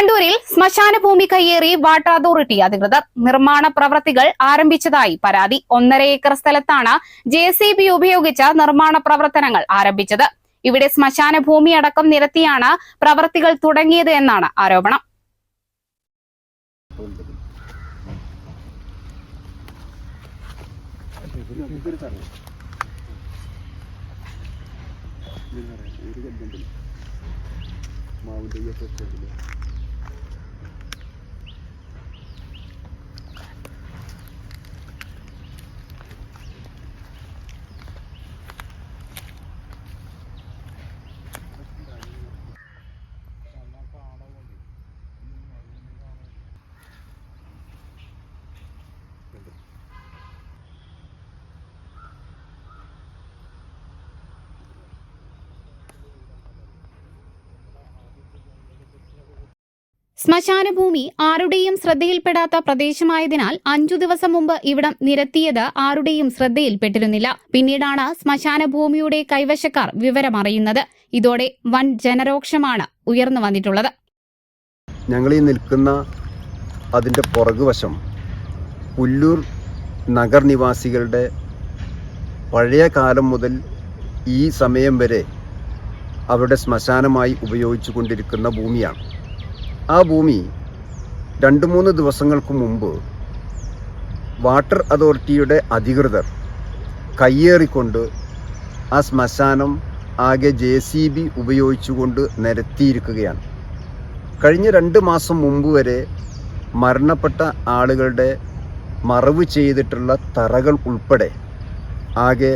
വണ്ടൂരിൽ ശ്മശാന ഭൂമി കയ്യേറി വാട്ടർ അതോറിറ്റി അധികൃതർ നിർമ്മാണ പ്രവൃത്തികൾ ആരംഭിച്ചതായി പരാതി. ഒന്നര ഏക്കർ സ്ഥലത്താണ് ജെ സി ബി ഉപയോഗിച്ച് നിർമ്മാണ പ്രവർത്തനങ്ങൾ ആരംഭിച്ചത്. ഇവിടെ ശ്മശാന ഭൂമി അടക്കം നിരത്തിയാണ് പ്രവൃത്തികൾ തുടങ്ങിയത് എന്നാണ് ആരോപണം. ശ്മശാന ഭൂമി ആരുടെയും ശ്രദ്ധയിൽപ്പെടാത്ത പ്രദേശമായതിനാൽ അഞ്ചു ദിവസം മുമ്പ് ഇവിടം നിരത്തിയത് ആരുടെയും ശ്രദ്ധയിൽപ്പെട്ടിരുന്നില്ല. പിന്നീടാണ് ശ്മശാനഭൂമിയുടെ കൈവശക്കാർ വിവരമറിയുന്നത്. ഇതോടെ വൻ ജനരോക്ഷമാണ് ഉയർന്നു വന്നിട്ടുള്ളത്. ഞങ്ങൾ ഈ നിൽക്കുന്ന അതിന്റെ പുറകുവശം പുല്ലൂർ നഗർ നിവാസികളുടെ പഴയ കാലം മുതൽ ഈ സമയം വരെ അവരുടെ ശ്മശാനമായി ഉപയോഗിച്ചു കൊണ്ടിരിക്കുന്ന ഭൂമിയാണ്. ആ ഭൂമി രണ്ട് മൂന്ന് ദിവസങ്ങൾക്ക് മുമ്പ് വാട്ടർ അതോറിറ്റിയുടെ അധികൃതർ കയ്യേറിക്കൊണ്ട് ആ ശ്മശാനം ആകെ ജെ സി ബി ഉപയോഗിച്ചുകൊണ്ട് നിരത്തിയിരിക്കുകയാണ്. കഴിഞ്ഞ രണ്ട് മാസം മുമ്പ് വരെ മരണപ്പെട്ട ആളുകളുടെ മറവ് ചെയ്തിട്ടുള്ള തറകൾ ഉൾപ്പെടെ ആകെ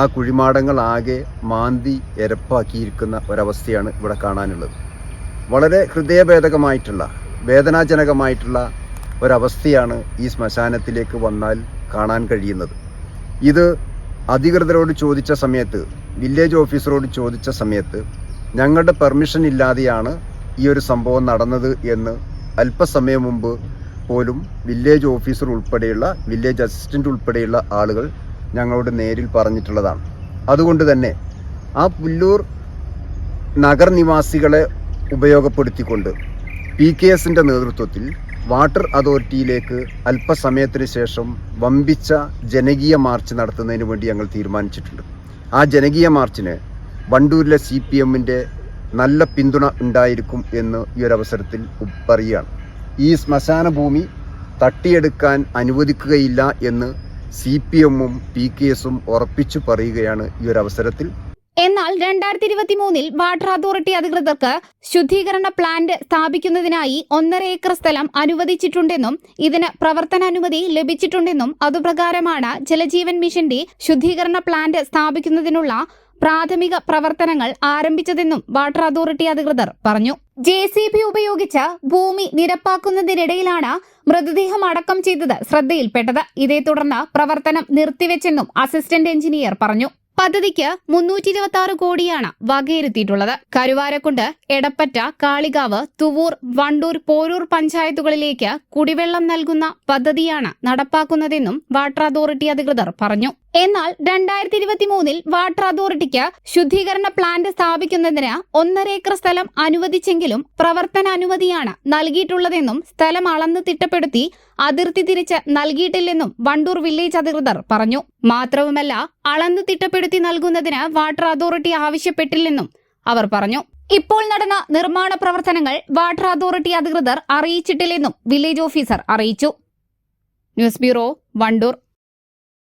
ആ കുഴിമാടങ്ങൾ ആകെ മാന്തി എരപ്പാക്കിയിരിക്കുന്ന ഒരവസ്ഥയാണ് ഇവിടെ കാണാനുള്ളത്. വളരെ ഹൃദയഭേദകമായിട്ടുള്ള വേദനാജനകമായിട്ടുള്ള ഒരവസ്ഥയാണ് ഈ ശ്മശാനത്തിലേക്ക് വന്നാൽ കാണാൻ കഴിയുന്നത്. ഇത് അധികൃതരോട് ചോദിച്ച സമയത്ത് വില്ലേജ് ഓഫീസറോട് ചോദിച്ച സമയത്ത് ഞങ്ങളുടെ പെർമിഷൻ ഇല്ലാതെയാണ് ഈ ഒരു സംഭവം നടന്നത് എന്ന് അല്പസമയം മുമ്പ് പോലും വില്ലേജ് ഓഫീസർ ഉൾപ്പെടെയുള്ള വില്ലേജ് അസിസ്റ്റന്റ് ഉൾപ്പെടെയുള്ള ആളുകൾ ഞങ്ങളോട് നേരിൽ പറഞ്ഞിട്ടുള്ളതാണ്. അതുകൊണ്ട് തന്നെ ആ പുല്ലൂർ നഗർ നിവാസികളെ ഉപയോഗപ്പെടുത്തിക്കൊണ്ട് പി കെ എസിന്റെ നേതൃത്വത്തിൽ വാട്ടർ അതോറിറ്റിയിലേക്ക് അല്പസമയത്തിന് ശേഷം വമ്പിച്ച ജനകീയ മാർച്ച് നടത്തുന്നതിന് വേണ്ടി ഞങ്ങൾ തീരുമാനിച്ചിട്ടുണ്ട്. ആ ജനകീയ മാർച്ചിന് വണ്ടൂരിലെ സി പി എമ്മിന്റെ നല്ല പിന്തുണ ഉണ്ടായിരിക്കും എന്ന് ഈ ഒരു അവസരത്തിൽ പറയുകയാണ്. ഈ ശ്മശാന ഭൂമി തട്ടിയെടുക്കാൻ അനുവദിക്കുകയില്ല എന്ന് സി പി എമ്മും പി കെ എസും ഉറപ്പിച്ചു പറയുകയാണ് ഈ ഒരു അവസരത്തിൽ എന്നാൽ രണ്ടായിരത്തി ഇരുപത്തി മൂന്നിൽ വാട്ടർ അതോറിറ്റി അധികൃതർക്ക് ശുദ്ധീകരണ പ്ലാന്റ് സ്ഥാപിക്കുന്നതിനായി ഒന്നര ഏക്കർ സ്ഥലം അനുവദിച്ചിട്ടുണ്ടെന്നും ഇതിന് പ്രവർത്തനാനുമതി ലഭിച്ചിട്ടുണ്ടെന്നും അതുപ്രകാരമാണ് ജലജീവൻ മിഷന്റെ ശുദ്ധീകരണ പ്ലാന്റ് സ്ഥാപിക്കുന്നതിനുള്ള പ്രാഥമിക പ്രവർത്തനങ്ങൾ ആരംഭിച്ചതെന്നും വാട്ടർ അതോറിറ്റി അധികൃതർ പറഞ്ഞു. ജെ സി ബി ഉപയോഗിച്ച് ഭൂമി നിരപ്പാക്കുന്നതിനിടയിലാണ് മൃതദേഹം അടക്കം ചെയ്തത് ശ്രദ്ധയിൽപ്പെട്ടത്. ഇതേ തുടർന്ന് പ്രവർത്തനം നിർത്തിവെച്ചെന്നും അസിസ്റ്റന്റ് എഞ്ചിനീയർ പറഞ്ഞു. പദ്ധതിക്ക് മുന്നൂറ്റി ഇരുപത്തി ആറ് കോടിയാണ് വകയിരുത്തിയിട്ടുള്ളത്. കരുവാരക്കുണ്ട് എടപ്പറ്റ കാളികാവ് തുവൂർ വണ്ടൂർ പോരൂർ പഞ്ചായത്തുകളിലേക്ക് കുടിവെള്ളം നൽകുന്ന പദ്ധതിയാണ് നടപ്പാക്കുന്നതെന്നും വാട്ടർ അതോറിറ്റി അധികൃതർ പറഞ്ഞു. എന്നാൽ രണ്ടായിരത്തി ഇരുപത്തി മൂന്നിൽ വാട്ടർ അതോറിറ്റിക്ക് ശുദ്ധീകരണ പ്ലാന്റ് സ്ഥാപിക്കുന്നതിന് ഒന്നര ഏക്കർ സ്ഥലം അനുവദിച്ചെങ്കിലും പ്രവർത്തന അനുമതിയാണ് നൽകിയിട്ടുള്ളതെന്നും സ്ഥലം അളന്ന് തിട്ടപ്പെടുത്തി അതിർത്തി തിരിച്ച് നൽകിയിട്ടില്ലെന്നും വണ്ടൂർ വില്ലേജ് അധികൃതർ പറഞ്ഞു. മാത്രവുമല്ല അളന്ന് തിട്ടപ്പെടുത്തി നൽകുന്നതിന് വാട്ടർ അതോറിറ്റി ആവശ്യപ്പെട്ടില്ലെന്നും അവർ പറഞ്ഞു. ഇപ്പോൾ നടന്ന നിർമ്മാണ പ്രവർത്തനങ്ങൾ വാട്ടർ അതോറിറ്റി അധികൃതർ അറിയിച്ചിട്ടില്ലെന്നും വില്ലേജ് ഓഫീസർ അറിയിച്ചു. News bureau Wandoor.